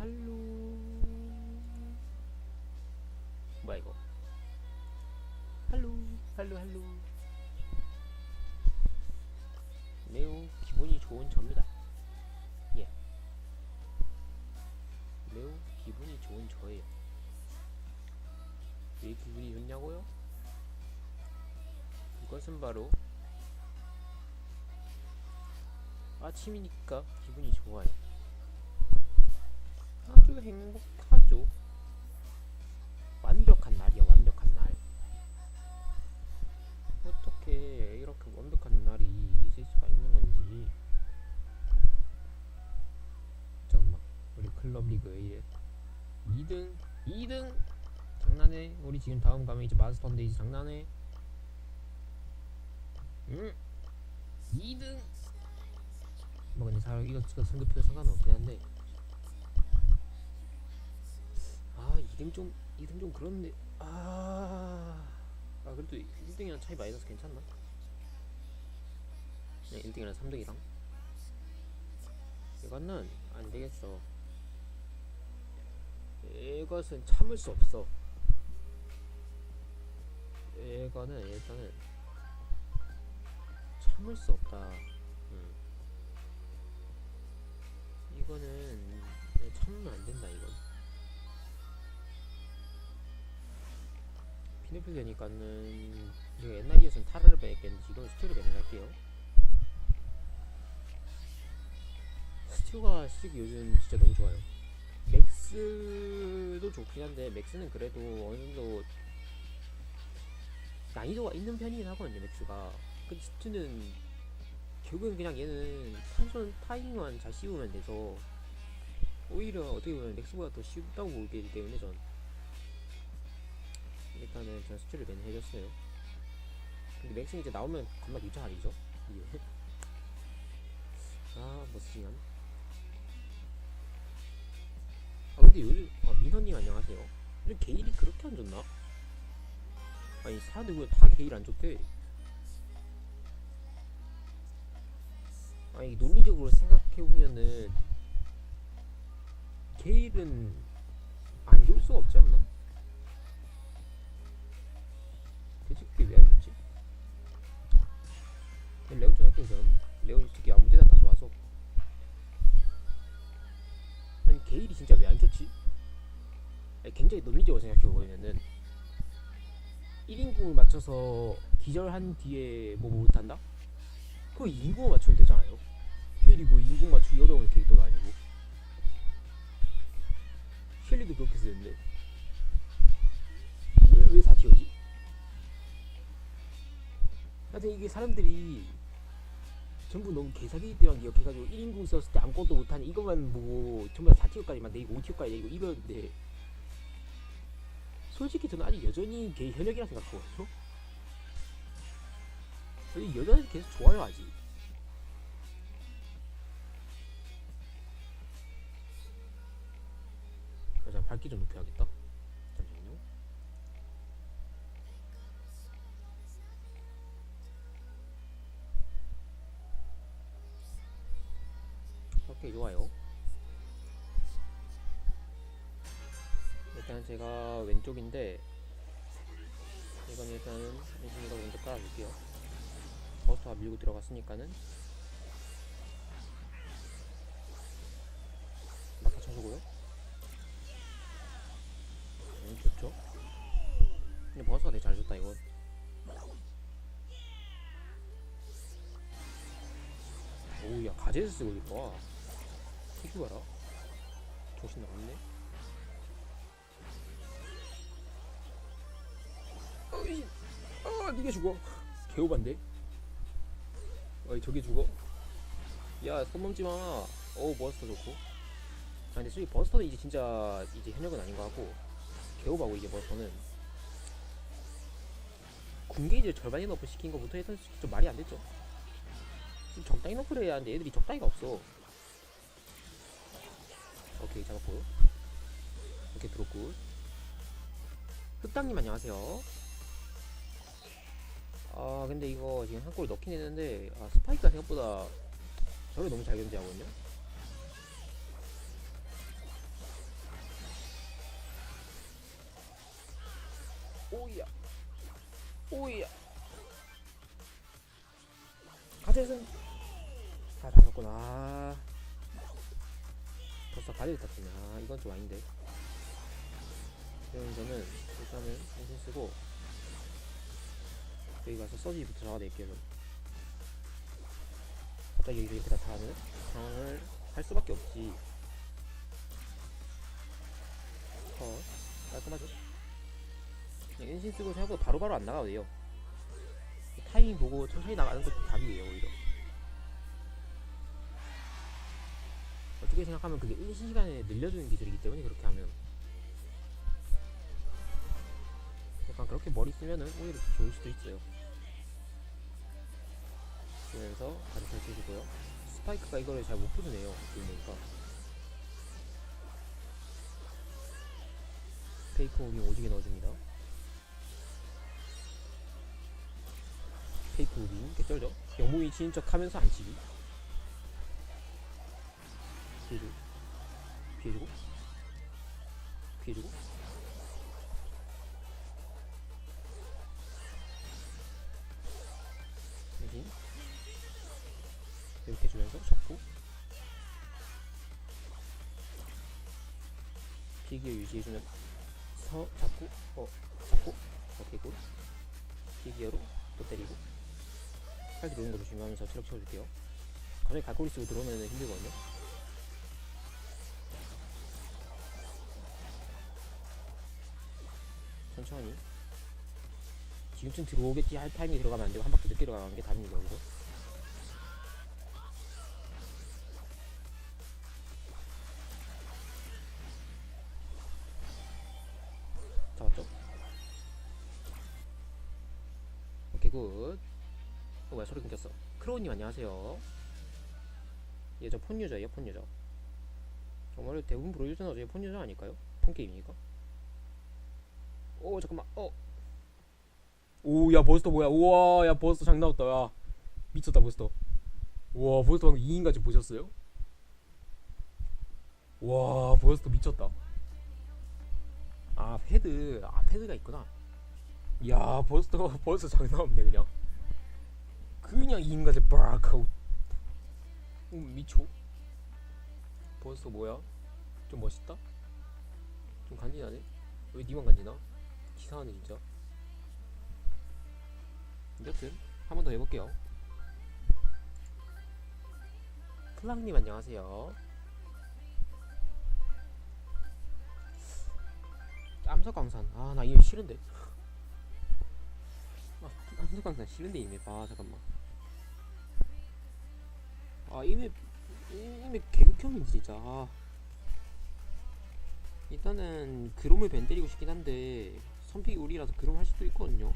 할로. 뭐야 이거? 할로 할로 할로. 매우 기분이 좋은 저입니다. 예. 매우 기분이 좋은 저예요. 왜 기분이 좋냐고요? 이것은 바로 아침이니까 기분이 좋아요 아주 행복하죠. 완벽한 날이야, 완벽한 날. 어떻게 이렇게 완벽한 날이 있을 수가 있는 건지. 잠깐만, 우리 클럽 리그 왜 이래? 2등, 2등. 장난해? 우리 지금 다음 가면 이제 마스터인데 이제 장난해? 응? 2등. 뭐 근데 사람 이거 이거 성급해도 상관없긴 한데. 아 2등 좀 2등 좀 그런데 아, 아 그래도 1등이랑 차이 많이 나서 괜찮나? 그냥 1등이랑 3등이랑. 이거는 안 되겠어. 이것은 참을 수 없어. 이거는 일단은 참을 수 없다. 음. 이거는 참으면 안 된다 이건 피네필 되니까는 제가 옛날이었으면 타라를 빼겠는데 지금 스튜를 맨날 할게요. 스튜가 솔직히 요즘 진짜 너무 좋아요. 맥스도 좋긴 한데 맥스는 그래도 어느 정도 난이도가 있는 편이긴 하거든요 맥스가. 근데 스튜는 결국엔 그냥 얘는 탄선 타이밍만 잘 씌우면 돼서 오히려 어떻게 보면 맥스보다 더 쉽다고 보기 때문에 전 일단은 제가 수출을 매는 해줬어요. 근데 맥스 이제 나오면 겁나 귀찮아지죠? 이게. 아, 머스징한. 아, 근데 요즘, 아, 민호님 안녕하세요. 요즘 게일이 그렇게 안 좋나? 아니, 사람들 왜다 게일 안 좋대? 아니, 논리적으로 생각해보면은, 게일은 안 좋을 수가 없지 않나? 왜? 아니, 굉장히 논리적으로 생각해보면은 1인궁을 맞춰서 기절한 뒤에 뭐 못한다? 그거 2인궁을 맞추면 되잖아요 쉘이 뭐 2인궁 맞추기 어려운 캐릭터도 아니고 쉘리도 그렇게 쓰는데 왜 왜 다 튀어지? 하여튼 이게 사람들이 전부 너무 개사기 때만 기억해가지고 1인궁 썼을 때 아무것도 못하니 이것만 보고 전부 다 4티어까지만 내고 5티어까지 내고 이러는데 솔직히 저는 아직 여전히 개 현역이라 생각하거든요. 여전히 계속 좋아요 아직. 자 밝기 좀 높여야겠다 좋아요. 일단 제가 왼쪽인데 이건 일단은 이거 먼저 깔아줄게요. 버스터가 밀고 들어갔으니까는. 막타 쳐주고요. 음 좋죠? 근데 버스가 되게 잘 줬다 이건 오우야 가제스 쓰고 있다 봐라. 조신 나왔네. 어이 아 니게 죽어. 개오반데. 어이 저게 죽어. 야손 넘지 마. 어우 버스터 좋고. 아 근데 솔직히 버스터는 이제 진짜 이제 현역은 아닌 것 같고 개오바고 이제 버스터는. 군게이지 절반이 너프 시킨 거부터 일단 좀 말이 안 됐죠. 좀 적당히 너프를 해야 하는데 애들이 적당히가 없어 오케이 잡았고. 오케이 들었고. 흑당님 안녕하세요. 아 근데 이거 지금 한 골 넣긴 했는데 아 스파이크가 생각보다 저를 너무 잘 견제하거든요 오이야. 오이야. 가재승 다 잡았구나. 아. 벌써 가재를 탔네 아 이건 좀 아닌데 그럼 저는 일단은 정신 쓰고 여기 가서 서지부터 잡아낼게요 좀. 갑자기 여기서 이렇게 나타나는 상황을 할 수밖에 없지 어 깔끔하죠 인신 쓰고 생각보다 바로바로 안 나가도 돼요 타이밍 보고 천천히 나가는 것도 답이에요 오히려 어떻게 생각하면 그게 인신 시간에 늘려주는 기술이기 때문에 그렇게 하면. 약간 그렇게 머리 쓰면은 오히려 더 좋을 수도 있어요. 그러면서 다시 설치해주고요. 스파이크가 이거를 잘 못 부수네요 보니까. 페이크 무빙 오지게 넣어줍니다. 페이크 무빙 개쩔죠? 영무이 치는 척 하면서 안 치기 피해주고 피해주고 피해주고. 대신 이렇게 해주면서 잡고. 피기어 유지해주면 서 잡고 어 잡고. 굿. 피기어로 또 때리고. 팔 들어오는 거 조심하면서 체력 채워줄게요. 갑자기 갈고리 쓰고 들어오면 힘들거든요 천천히. 지금쯤 들어오겠지 할 타이밍에 들어가면 안 되고 한 바퀴 늦게 들어가는 게 답입니다 여기서 잡았죠? 오케이 굿. 어, 뭐야 소리 끊겼어. 크로우님 안녕하세요. 예저 폰 유저예요 폰 유저. 정말 대부분 프로 유저는 어차피 폰 유저 아닐까요? 폰 게임이니까 오 잠깐만. 어. 오 야 버스터 뭐야? 우와 야 버스터 장난 없다. 야 미쳤다 버스터 우와 버스터 방금 2인까지 보셨어요? 와 버스터 미쳤다. 아 패드 아 패드가 있구나. 야 버스터 버스터 장난 없네 그냥. 그냥 2인까지 빡 하고 음, 미쳐. 버스터 뭐야? 좀 멋있다? 좀 간지나네? 왜 니만 간지나 기사하네 진짜 여튼 한 번 더 해볼게요. 클랑님 안녕하세요. 암석광산. 아 나 이미 싫은데. 아 암석광산 싫은데 이미 아 잠깐만. 아 이미 이미 개극혐인데 진짜. 아. 일단은 그롬을 벤 때리고 싶긴 한데 선픽이 우리라서 그롬 할 수도 있거든요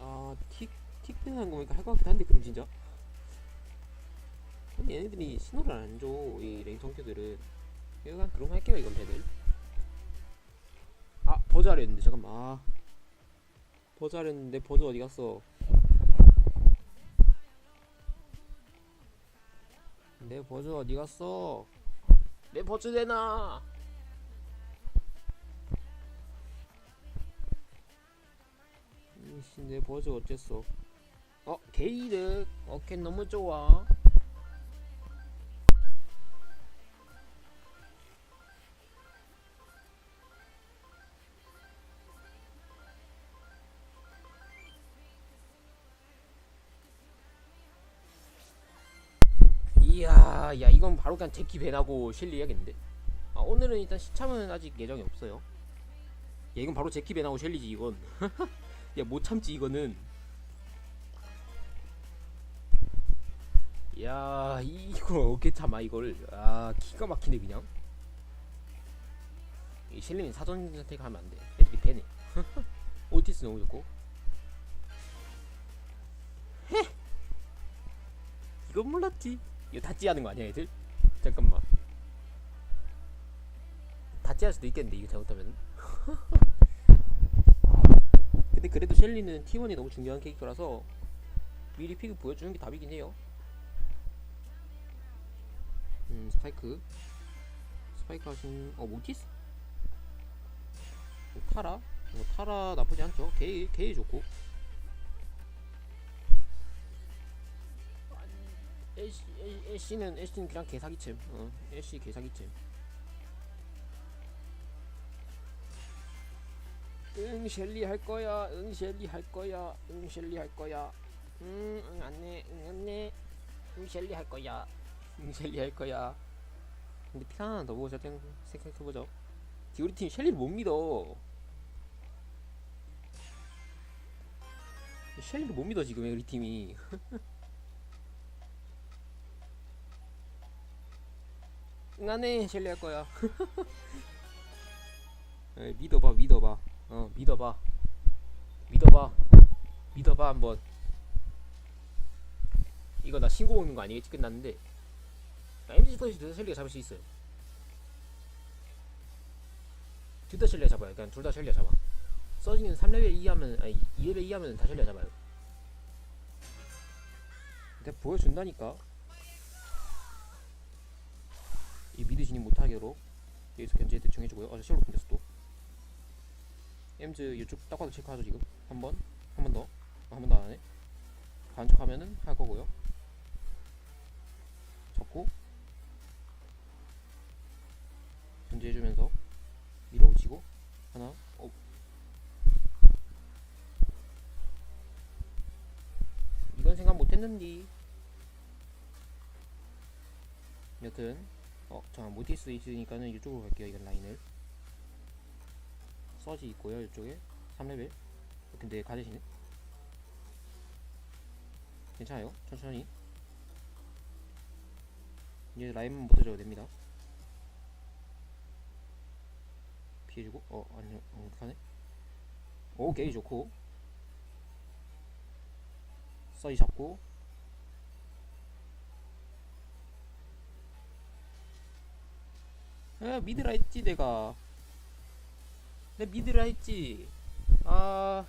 아, 틱, 틱 하는 거 보니까 할 것 같긴 한데, 그럼 진짜. 아니, 얘네들이 신호를 안 줘, 이 랭 성격들은. 약간 그럼 할게요, 이건 배들. 아, 버즈 하려 했는데, 잠깐만. 아. 버즈 하려 했는데, 버즈 어디 갔어? 내 버즈 어디 갔어? 내 버즈 내놔! 내 버즈 어쨌어 어 게이득 오케이 너무 좋아. 이야 야 이건 바로 그냥 제키 배나고 실리 해야겠는데? 아 오늘은 일단 시참은 아직 예정이 없어요. 야 이건 바로 제키 배나고 셸리지 이건 야 못 참지 이거는. 야 이걸 어떻게 참아 이걸 아 기가 막히네 그냥. 이 셸리는 사전 선택하면 안돼. 애들이 배네. 오티스 너무 좋고? 헤! 이건 몰랐지. 이거 다찌 하는 거 아니야 애들? 잠깐만. 다찌 할 수도 있겠는데 이거 잘못하면 근데 그래도 셸리는 T1이 너무 중요한 캐릭터라서 미리 픽을 보여주는 게 답이긴 해요. 음, 스파이크. 스파이크 하신, 어, 모티스? 타라 뭐 타라 나쁘지 않죠 게이 게이 좋고 애쉬 애- 애쉬는 애쉬는 그냥 개사기챔 어 애쉬 개사기챔 응 셸리 할 거야. 응 셸리 할 거야. 응 셸리 할 거야. 응응 안내 응 안내. 응 셸리 할 거야. 응 셸리 할 거야. 근데 피 하나 더 보고 생각- 생각해보죠. 우리 팀 셸리를 못 믿어. 셸리를 못 믿어 지금 우리 팀이. 응 안해 셸리 할 거야. 에, 믿어봐 믿어봐 어 믿어봐. 믿어봐. 믿어봐 한번. 이거 나 신고 먹는 거 아니겠지? 끝났는데. 아, MG 스토리스 셸리가 잡을 수 있어요. 둘다 셸리가 잡아요. 그냥 둘다 셸리가 잡아. 서지는 3레벨 이하면 아니 2레벨 이하면 다 셸리가 잡아요. 내가 보여준다니까. 이 진입 못하게로 여기서 견제 대충 해주고요. 아 셸로 끊겼어 또 엠즈 이쪽 딱 봐도 체크하죠 지금? 한 번? 한 번 더? 한번더 안하네? 반척하면은 할 거고요. 잡고. 견제해주면서 밀어붙이고. 하나 어 이건 생각 못했는디. 여튼 어 잠깐 모티스 있으니까는 이쪽으로 갈게요 이건 라인을 서지 있고요 이쪽에. 3레벨. 근데 가지시네. 괜찮아요. 천천히. 이제 라인만 붙어줘도 됩니다. 피해주고. 어 아니요. 어, 가네. 오케이 좋고. 서지 잡고. 아 미드라 했지 내가 내 미드라 했지 아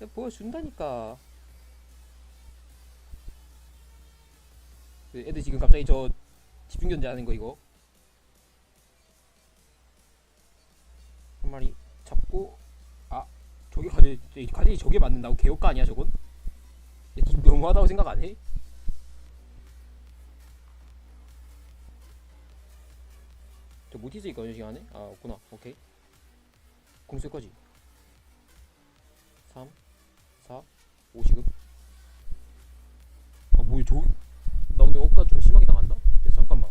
내가 보여준다니까 그 애들 지금 갑자기 저 집중 견제하는 거 이거 한 마리 잡고 아 저게 가지 가지 저게 맞는다고 개효과 아니야 저건? 너무하다고 생각 안 해? 저 모티스 있거든요 안에? 아 없구나 오케이 공쓸 거지? 3 4 5 지금? 아 뭐야 저 나 오늘 억까 좀 심하게 당한다? 야 잠깐만.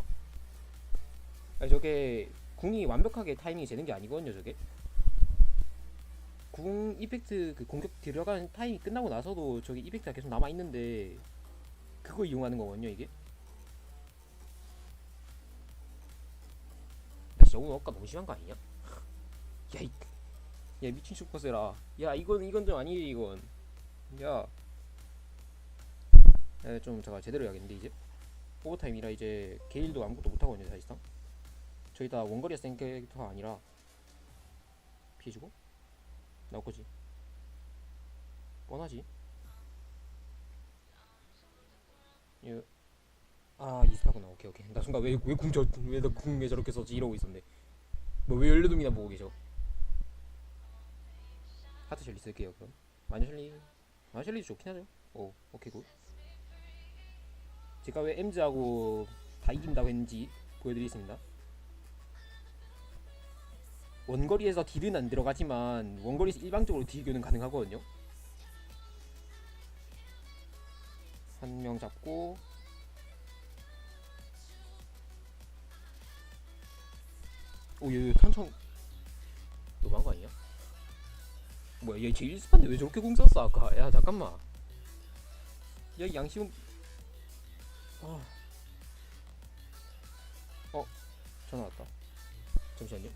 아니 저게 궁이 완벽하게 타이밍이 되는 게 아니거든요 저게. 궁 이펙트 그 공격 들어가는 타이밍이 끝나고 나서도 저기 이펙트가 계속 남아 있는데 그거 이용하는 거거든요 이게. 나 진짜 오늘 억까 너무 심한 거 아니냐? 야이 야 미친 슈퍼세라. 야 이건 이건 좀 아니지 이건. 야. 야, 좀 잠깐 제대로 해야겠는데 이제? 오버타임이라 이제 게일도 아무것도 못하거든요 사실상. 저희 다 원거리가 센 캐릭터가 아니라 피해주고? 나올 거지. 뻔하지? 예. 아 이스파구나. 오케이 오케이. 나 순간 왜왜 궁저 왜나 궁 왜 저렇게 썼지? 이러고 있었네 뭐왜 연료동이나 보고 계셔 하트 셸리 쓸게요 그럼. 마녀 셸리 마녀 셸리 좋긴 하죠. 오 오케이 굿. 제가 왜 엠즈하고 다 이긴다고 했는지 보여드리겠습니다. 원거리에서 딜은 안 들어가지만 원거리에서 일방적으로 딜 교는 가능하거든요. 한 명 잡고. 오얘 탄창. 너무한 거 아니야? 뭐야 얘 제일 스판데 왜 저렇게 공 썼어 아까? 야 잠깐만. 야 양심은 아. 어 전화 왔다. 잠시만요